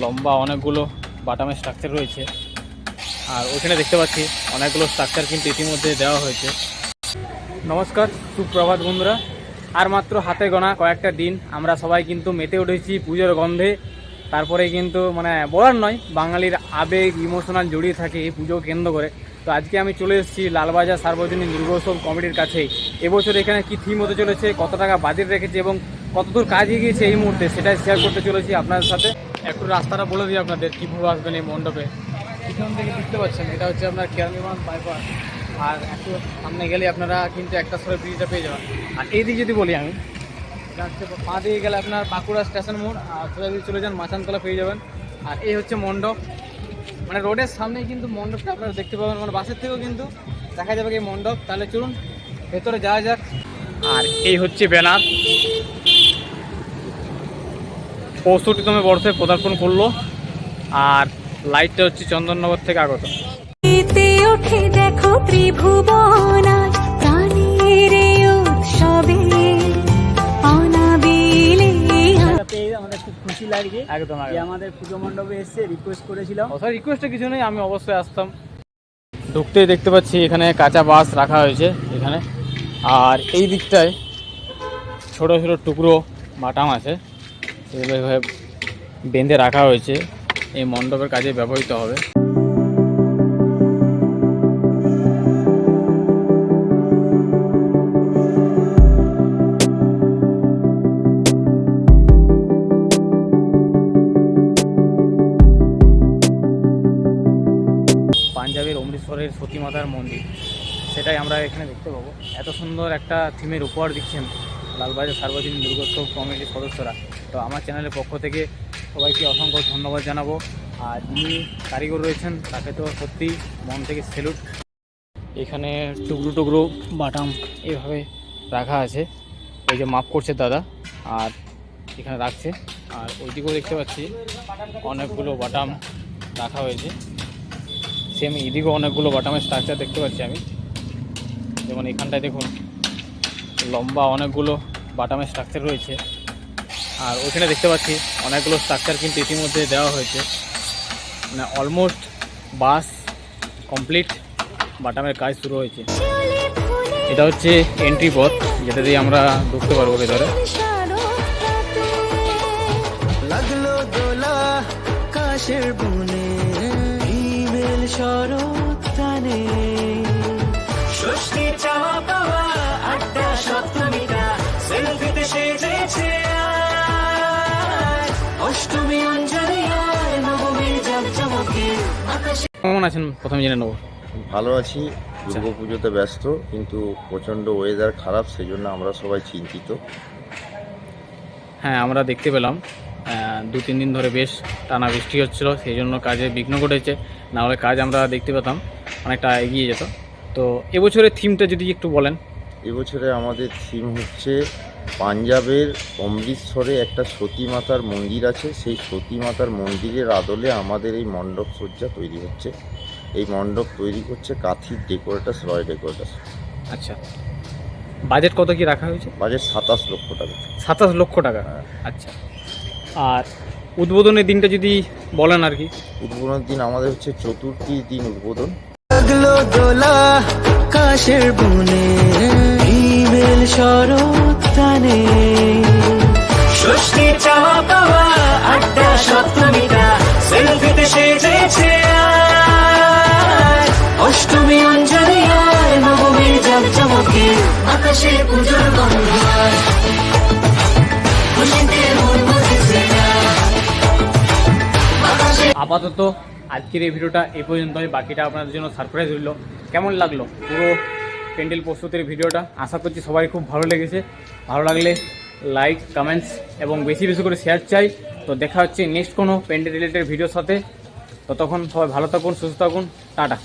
লম্বা অনেকগুলো বাটামের স্ট্রাকচার রয়েছে। আর ওখানে দেখতে পাচ্ছি অনেকগুলো স্ট্রাকচার কিন্তু ইতিমধ্যে দেওয়া হয়েছে। নমস্কার, সুপ্রভাত বন্ধুরা। আর মাত্র হাতে গোনা কয়েকটা দিন আমরা সবাই কিন্তু মেতে উঠেছি পুজোর গন্ধে। তারপরে কিন্তু মানে বলার নয়, বাঙালির আবেগ ইমোশনাল জড়িয়ে থাকে এই পুজো কেন্দ্র করে। তো আজকে আমি চলে এসেছি লালবাজার সার্বজনীন দুর্গোৎসব কমিটির কাছেই এবছর এখানে কি থিম হতে চলেছে, কত টাকা বাজেট রেখেছে এবং কতদূর কাজ এগিয়েছে এই মুহূর্তে সেটাই শেয়ার করতে চলেছি আপনাদের সাথে। একটু রাস্তাটা বলে দিই আপনাদের, কীভাবে আসবেন এই মণ্ডপে? পিছন থেকে দেখতে পাচ্ছেন, এটা হচ্ছে আপনার কেরানীগঞ্জ বাইপাস আর একটু সামনে গেলে আপনারা কিন্তু একটা সরে ব্রিজটা পেয়ে যাবেন। আর এই দিক যদি বলি আমি, এটা হচ্ছে পা দিয়ে গেলে আপনার বাঁকুড়া স্টেশন মোড়, আর সোজা যদি চলে যান মাচানতলা পেয়ে যাবেন। আর এই হচ্ছে মণ্ডপ। মানে রোডের সামনেই কিন্তু মণ্ডপটা আপনারা দেখতে পাবেন মানে বাসের থেকেও কিন্তু দেখা যাবে এই মণ্ডপ। তাহলে চলুন, ভেতরে যাওয়া যাক। আর এই হচ্ছে ব্যানার। পঁয়ষট্টিতম বর্ষে পদার্পণ করল আর লাইটটা হচ্ছে চন্দননগর থেকে আগত। দেখো ত্রিভুবন আজ উৎসবে পেয়ে আমাদের খুব খুশি লাগছে একদম আমাদের পুজো মণ্ডপে এসে রিকোয়েস্ট করেছিলাম। রিকোয়েস্টে কিছু নেই আমি অবশ্যই আসতাম। ঢুকতেই দেখতে পাচ্ছি এখানে কাঁচা বাঁশ রাখা হয়েছে এখানে। আর এই দিকটায় ছোট ছোট টুকরো বাটাম আছে। এগুলো এভাবে বেঁধে রাখা হয়েছে। এই মণ্ডপের কাজে ব্যবহৃত হবে। পাঞ্জাবের অমৃতসরের সতী মাতার মন্দির। সেটাই আমরা এখানে দেখতে পাবো। এত সুন্দর একটা থিমের উপহার দিচ্ছেন লালবাজার সার্বজনীন দুর্গোৎসব কমিটির সদস্যরা। তো আমার চ্যানেলের পক্ষ থেকে সবাইকে অসংখ্য ধন্যবাদ জানাব। আর যিনি কারিগর রয়েছেন, তাকে তো সত্যি মন থেকে সেলুট। এখানে টুকরো টুকরো বাটাম এভাবে রাখা আছে। ওই যে মাপ করছে দাদা, আর এখানে রাখছে। আর ওইদিকেও দেখতে পাচ্ছি অনেকগুলো বাটাম রাখা হয়েছে। সেম এদিকেও অনেকগুলো বাটামের স্ট্রাকচার দেখতে পাচ্ছি আমি। যেমন এখানটায় দেখুন লম্বা অনেকগুলো বাটামের স্ট্রাকচার রয়েছে। আর ওইখানে দেখতে পাচ্ছি অনেকগুলো স্ট্রাকচার কিন্তু ইতিমধ্যে দেওয়া হয়েছে। মানে অলমোস্ট বাস কমপ্লিট বাটামের কাজ শুরু হয়েছে। এটা হচ্ছে এন্ট্রি পথ, যেটা দিয়ে আমরা ঢুকতে পারব ভেতরে। শরৎ টানে। ষষ্ঠী চাওয়া কেমন আছেন? প্রথমে জেনে নেব। ভালো আছি দুর্গা পুজোতে ব্যস্ত কিন্তু প্রচণ্ড ওয়েদার খারাপ সেই জন্য আমরা সবাই চিন্তিত। হ্যাঁ আমরা দেখতে পেলাম দু তিন দিন ধরে বেশ টানা বৃষ্টি হচ্ছিল সেই জন্য কাজে বিঘ্ন ঘটেছে। না হলে কাজ আমরা দেখতে পেতাম অনেকটা এগিয়ে যেত। তো এবছরের থিমটা যদি একটু বলেন। এবছরে আমাদের থিম হচ্ছে পাঞ্জাবের অমৃতসরে একটা সতী মাতার মন্দির আছে। সেই সতী মাতার মন্দিরের আদলে আমাদের এই মণ্ডপ সজ্জা তৈরি হচ্ছে। এই মণ্ডপ তৈরি করছে কাথির ডেকোরেটার্স রয় ডেকোরেটার্স আচ্ছা। বাজেট কত কি রাখা হয়েছে? বাজেট সাতাশ লক্ষ টাকা। সাতাশ লক্ষ টাকা? আচ্ছা। আর উদ্বোধনের দিনটা যদি বলেন আর কি। উদ্বোধনের দিন আমাদের হচ্ছে চতুর্থী দিন উদ্বোধন। কাশের বনে ইমেল টানে ষষ্ঠী চাওয়া পাওয়া আড্ডা সপ্তমীটা সেলফিতে সেজেছে অষ্টমী অঞ্জলি আর নবমী জাকজমকে আকাশে পুজোর গন্ধ আপাতত আজকের এই ভিডিওটা এই পর্যন্তই। বাকিটা আপনাদের জন্য সারপ্রাইজ রইল কেমন লাগল? পুরো প্যান্ডেল প্রস্তুতির ভিডিওটা। আশা করছি সবাই খুব ভালো লেগেছে। ভালো লাগলে লাইক কমেন্টস এবং বেশি বেশি করে শেয়ার চাই। তো দেখা হচ্ছে নেক্সট কোনো প্যান্ডেল রিলেটেড ভিডিওর সাথে। ততক্ষণ সবাই ভালো থাকুন, সুস্থ থাকুন। টাটা।